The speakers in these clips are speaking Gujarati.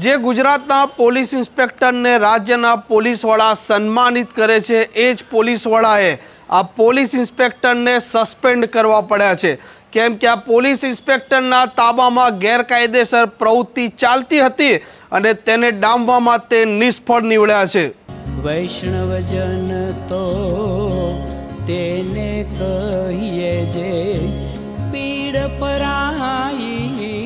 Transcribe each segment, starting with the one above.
જે ગુજરાતના પોલીસ ઇન્સ્પેક્ટરને રાજ્યના પોલીસ વડા સન્માનિત કરે છે, એ જ પોલીસ વડાએ આ પોલીસ ઇન્સ્પેક્ટરને સસ્પેન્ડ કરવા પડ્યા છે. કેમ કે આ પોલીસ ઇન્સ્પેક્ટરના તાબામાં ગેરકાયદેસર પ્રવૃત્તિ ચાલતી હતી અને તેને ડામવામાં તે નિષ્ફળ નીવડ્યા છે. વૈષ્ણવજન તો તેને કહીએ જે પીડ પરાઈ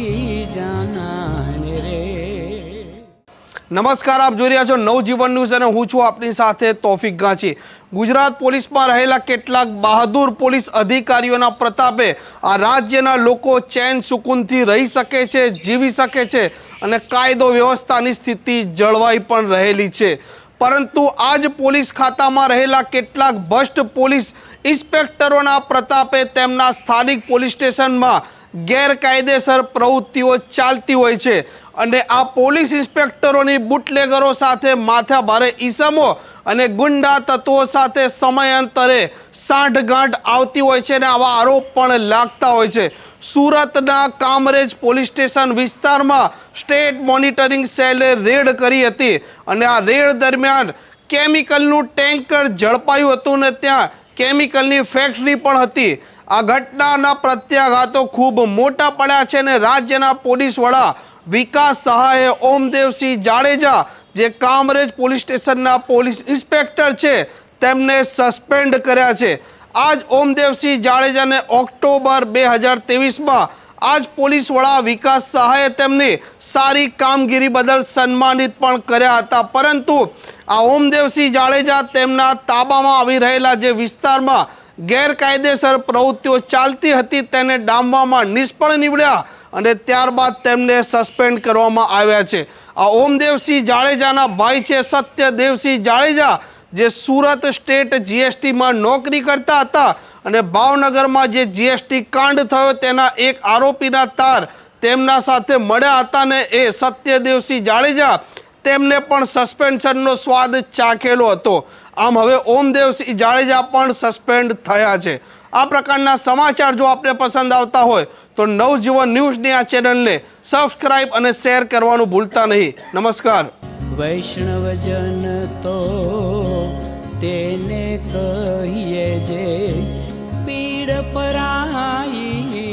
નમસ્કાર, આપ જોઈ રહ્યા છો નવજીવન ન્યૂઝ અને હું છું આપની સાથે તોફિક ગાંચી. ગુજરાત પોલીસમાં રહેલા કેટલાક બહાદુર પોલીસ અધિકારીઓના પ્રતાપે આ રાજ્યના લોકો ચેન સુકૂનથી રહી શકે છે, જીવી શકે છે અને કાયદો વ્યવસ્થાની સ્થિતિ જળવાઈ પણ રહેલી છે. પરંતુ આજ પોલીસ ખાતામાં રહેલા કેટલાક ભ્રષ્ટ પોલીસ ઇન્સ્પેક્ટરોના પ્રતાપે તેમના સ્થાનિક પોલીસ સ્ટેશનમાં ગેરકાયદેસર પ્રવૃત્તિઓ ચાલતી હોય છે. અને આ પોલીસ ઇન્સ્પેક્ટરોની બુટલેગરો સાથે માથા ભારે ઈસમો અને ગુંડા તત્વો સાથે સમયાંતરે સાંઠગાંઠ આવતી હોય છે અને આવા આરોપ પણ લાગતા હોય છે. સુરતના કામરેજ પોલીસ સ્ટેશન વિસ્તારમાં સ્ટેટ મોનિટરિંગ સેલે રેડ કરી હતી. અને આ રેડ દરમિયાન કેમિકલનું ટેન્કર ઝડપાયું હતું ને ત્યાં કેમિકલની ફેક્ટરી પણ હતી. આ ઘટનાના પ્રત્યાઘાતો ખૂબ મોટા પડ્યા છે અને રાજ્યના પોલીસ વડા વિકાસ સહાયે ઓમદેવસિંહ જાડેજા, જે કામરેજ પોલીસ સ્ટેશનના પોલીસ ઇન્સ્પેક્ટર છે, તેમને સસ્પેન્ડ કર્યા છે. આજ ઓમદેવસિંહ જાડેજાને ઓક્ટોબર બે હજાર ત્રેવીસમાં આજ પોલીસ વડા વિકાસ સહાયે તેમની સારી કામગીરી બદલ સન્માનિત પણ કર્યા હતા. પરંતુ આ ઓમદેવસિંહ જાડેજા તેમના તાબામાં આવી રહેલા જે વિસ્તારમાં ગેરકાયદેસર પ્રવૃત્તિઓ ચાલતી હતી તેને ડામવામાં નિષ્ફળ નીવડ્યા અને ત્યારબાદ તેમને સસ્પેન્ડ કરવામાં આવ્યા છે. આ ઓમદેવસિંહ જાડેજાના ભાઈ છે સત્યદેવસિંહ જાડેજા, જે સુરત સ્ટેટ જીએસટીમાં નોકરી કરતા હતા. અને ભાવનગરમાં જે જીએસટી કાંડ થયો તેના એક આરોપીના તાર તેમના સાથે મળ્યા હતા ને એ સત્યદેવસિંહ જાડેજા તેમને પણ સસ્પેન્શનનો સ્વાદ ચાખેલો હતો. આમ હવે ઓમદેવસિંહ જાડેજા પણ સસ્પેન્ડ થયા છે. આ પ્રકારના સમાચાર જો આપને પસંદ આવતા હોય તો નવજીવન ન્યૂઝની આ ચેનલને સબસ્ક્રાઇબ અને શેર કરવાનું ભૂલતા નહીં. નમસ્કાર. વૈષ્ણવજન તો પરાઈ